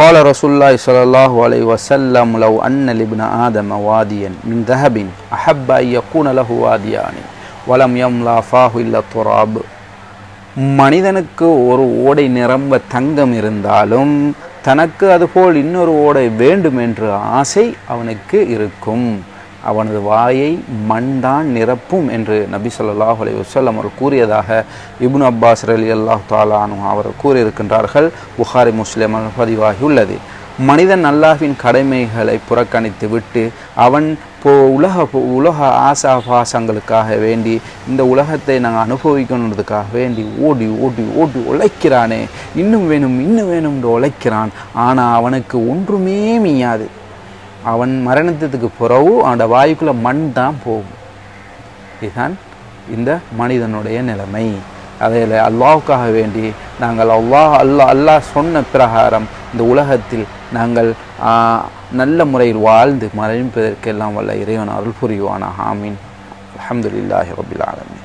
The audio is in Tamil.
قال رسول الله صلى الله عليه وسلم لو أن لابن آدم واديا من ذهب أحب أن يكون له واديان ولم يملا فاه إلا التراب மனிதனுக்கு ஒரு ஓடை நிரம்ப தங்கம் இருந்தாலும் தனக்கு அதுபோல் இன்னொரு ஓடை வேண்டும் என்ற ஆசை அவனுக்கு இருக்கும் அவனது வாயை மண்தான் நிரப்பும் என்று நபி சொல்லாஹ் அலி வசல்லம் அவர் கூறியதாக இப்னு அப்பாஸ் ரலி அல்லாஹ் தாலானு அவர் கூறியிருக்கின்றார்கள். புகாரி முஸ்லிம் பதிவாகியுள்ளது மனிதன் அல்லாஹின் கடமைகளை புறக்கணித்து விட்டு அவன் போ உலக உலக ஆசாபாசங்களுக்காக வேண்டி இந்த உலகத்தை நாங்கள் அனுபவிக்கணுன்றதுக்காக வேண்டி ஓடி ஓடி ஓடி உழைக்கிறானே. இன்னும் வேணும் இன்னும் வேணும் என்று உழைக்கிறான். ஆனால் அவனுக்கு ஒன்றுமே மீயாது. அவன் மரணத்துக்கு பிறகு அவனோட வாயுக்குள்ளே மண் தான் போகும். இதுதான் இந்த மனிதனுடைய நிலைமை. அதில் அல்லாவுக்காக வேண்டி நாங்கள் அல்லாஹ் அல்லாஹ் அல்லாஹ் சொன்ன பிரகாரம் இந்த உலகத்தில் நாங்கள் நல்ல முறையில் வாழ்ந்து மறைப்பதற்கெல்லாம் வல்ல இறைவன் அருள் புரிவானா ஆமீன். அஹமதுல்லாஹி ரபில் ஆலமீன்.